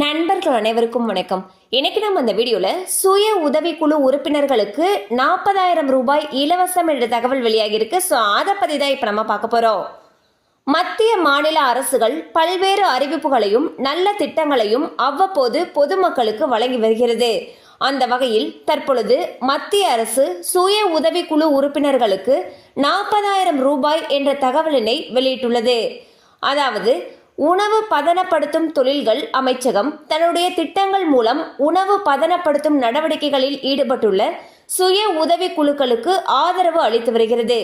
நண்பர்கள் அனைவருக்கும் வணக்கம். இன்னைக்கு நம்ம இந்த வீடியோல சுய உதவிக்குழு உறுப்பினர்களுக்கு நாற்பதாயிரம் ரூபாய் இலவசம் என்ற தகவல் வெளியாகி இருக்கு. ஸோ அதை பத்தி தான் இப்போ நம்ம பார்க்க போறோம். மத்திய மாநில அரசுகள் பல்வேறு அறிவிப்புகளையும் நல்ல திட்டங்களையும் அவ்வப்போது பொதுமக்களுக்கு வழங்கி வருகிறது. அந்த வகையில் தற்பொழுது மத்திய அரசு சுய உதவிக்குழு உறுப்பினர்களுக்கு நாற்பதாயிரம் ரூபாய் என்ற தகவலினை வெளியிட்டுள்ளது. அதாவது உணவு பதனப்படுத்தும் தொழில்கள் அமைச்சகம் தன்னுடைய திட்டங்கள் மூலம் உணவு பதனப்படுத்தும் நடவடிக்கைகளில் ஈடுபட்டுள்ள சுய உதவி குழுக்களுக்கு ஆதரவு அளித்து வருகிறது.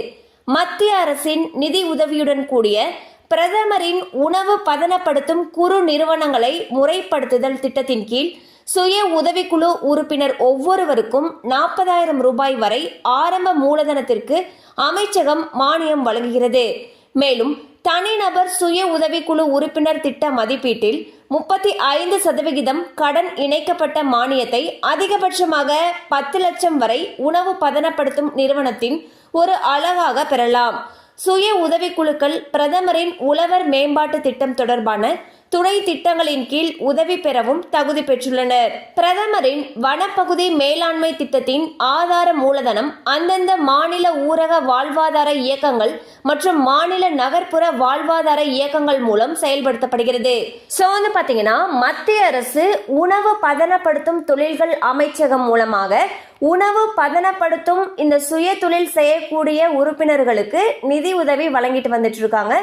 மத்திய அரசின் நிதி உதவியுடன் கூடிய பிரதமரின் உணவு பதனப்படுத்தும் குறு நிறுவனங்களை முறைப்படுத்துதல் திட்டத்தின் கீழ் சுய உதவிக்குழு உறுப்பினர் ஒவ்வொருவருக்கும் நாற்பதாயிரம் ரூபாய் வரை ஆரம்ப மூலதனத்திற்கு அமைச்சகம் மானியம் வழங்குகிறது. மேலும் தனிநபர் சுய உதவிக்குழு உறுப்பினர் திட்ட மதிப்பீட்டில் முப்பத்தி ஐந்து சதவிகிதம் கடன் இணைக்கப்பட்ட மானியத்தை அதிகபட்சமாக பத்து லட்சம் வரை உணவு பதனப்படுத்தும் நிறுவனத்தின் ஒரு அழகாக பெறலாம். சுய உதவிக்குழுக்கள் பிரதமரின் உழவர் மேம்பாட்டு திட்டம் தொடர்பான துணை திட்டங்களின் கீழ் உதவி பெறவும் தகுதி பெற்றுள்ளனர். பிரதமரின் வனப்பகுதி மேலாண்மை திட்டத்தின் ஆதார மூலதனம் அந்தந்த மாநில ஊரக வாழ்வாதார இயக்கங்கள் மற்றும் மாநில நகர்ப்புற வாழ்வாதார இயக்கங்கள் மூலம் செயல்படுத்தப்படுகிறது. ஸோ வந்து பார்த்தீங்கன்னா மத்திய அரசு உணவு பதனப்படுத்தும் தொழில்கள் அமைச்சகம் மூலமாக உணவு பதனப்படுத்தும் இந்த சுய தொழில் செய்யக்கூடிய உறுப்பினர்களுக்கு நிதி உதவி வழங்கிட்டு வந்துட்டு இருக்காங்க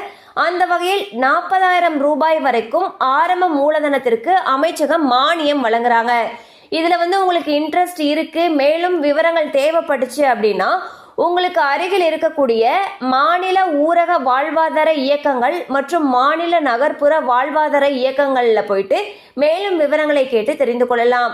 அந்த வகையில் நாற்பதாயிரம் ரூபாய் வரைக்கும் ஆரம்ப மூலதனத்திற்கு அமைச்சகம் மானியம் வழங்குறாங்க. இதுல வந்து உங்களுக்கு இன்ட்ரெஸ்ட் இருக்கு மேலும் விவரங்கள் தேவைப்பட்டுச்சு அப்படின்னா உங்களுக்கு அருகில் இருக்கக்கூடிய மாநில ஊரக வாழ்வாதார இயக்கங்கள் மற்றும் மாநில நகர்ப்புற வாழ்வாதார இயக்கங்களில் போயிட்டு மேலும் விவரங்களை கேட்டு தெரிந்து கொள்ளலாம்.